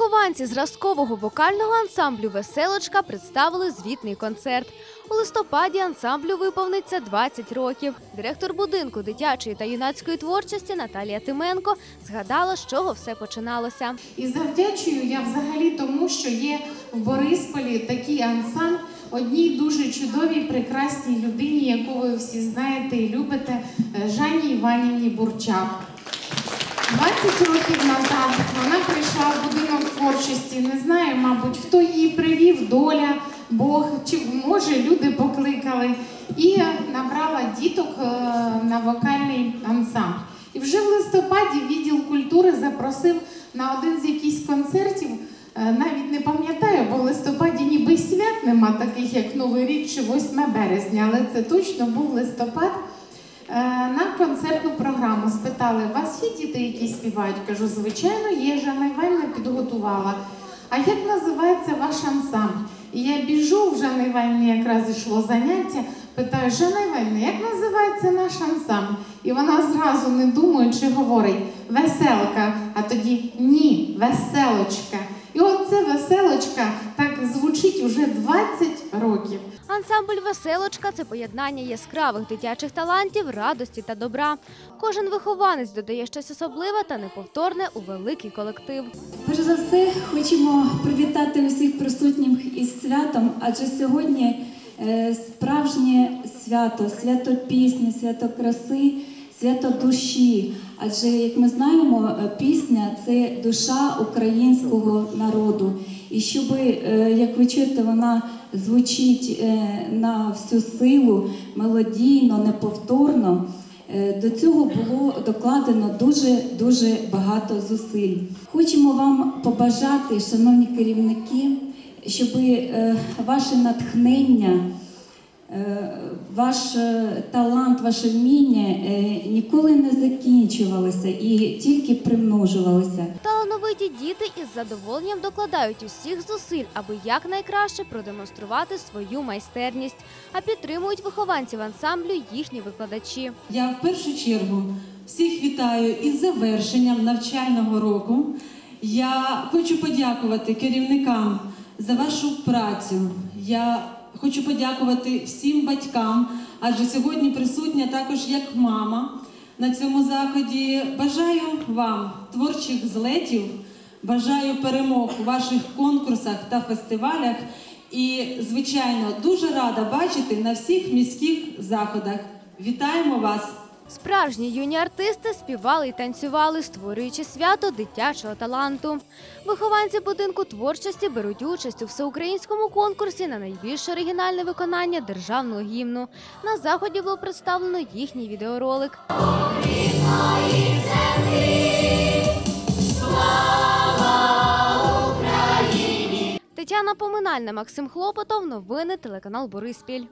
Вихованці зразкового вокального ансамблю Веселочка представили звітний концерт. У листопаді ансамблю виповниться 20 років. Директор будинку дитячої та юнацької творчості Наталія Тименко згадала, з чого все починалося. І завдячую я взагалі тому, що є в Борисполі такий ансамбль одній дуже чудовій, прекрасній людині, яку ви всі знаєте і любите, е, Жанні Іванівні Бурчак. 20 років назад вона прийшла в будинок творчості. Не знаю, мабуть, хто її привів, доля, Бог, чи може люди покликали, і набрала діток е, на вокальний ансамбль. І вже в листопаді відділ культури запросив на один з якихось концертів. е, Навіть не пам'ятаю, бо в листопаді ніби свят нема таких, як Новий рік чи 8 березня, але це точно був листопад. Е, На концертну програму спитали, у вас є діти, які співають? Кажу, звичайно, є. Жанна Іванівна підготувала. А як називається ваш ансамбль? І я біжу, в Жанни Іванівні якраз йшло заняття. Питаю, Жанна Іванівна, як називається наш ансамбль? І вона зразу не думаючи говорить веселка, а тоді ні, веселочка. І оце веселочка так звучить уже 20 років. Ансамбль Веселочка це поєднання яскравих дитячих талантів, радості та добра. Кожен вихованець додає щось особливе та неповторне у великий колектив. Перш за все, хочемо привітати усіх присутніх із святом, адже сьогодні е, справжнє свято, свято пісні, свято краси, свято душі. Адже, як ми знаємо, е, пісня це душа українського народу. І щоб, е, як ви чуєте, вона звучить е, на всю силу, мелодійно, неповторно. Е, До цього було докладено дуже дуже багато зусиль. Хочемо вам побажати, шановні керівники, щоб е, ваше натхнення, ваш е, талант, ваше вміння е, ніколи не закінчувалося і тільки примножувалося. Талановиті діти із задоволенням докладають усіх зусиль, аби якнайкраще продемонструвати свою майстерність, а підтримують вихованців ансамблю їхні викладачі. Я в першу чергу всіх вітаю із завершенням навчального року. Я хочу подякувати керівникам за вашу працю. Я хочу подякувати всім батькам, адже сьогодні присутня також як мама на цьому заході. Бажаю вам творчих злетів, бажаю перемог у ваших конкурсах та фестивалях. І, звичайно, дуже рада бачити на всіх міських заходах. Вітаємо вас! Справжні юні артисти співали і танцювали, створюючи свято дитячого таланту. Вихованці будинку творчості беруть участь у всеукраїнському конкурсі на найбільш оригінальне виконання державного гімну. На заході було представлено їхній відеоролик. Тетяна Поминальна, Максим Хлопотов. Новини телеканал Бориспіль.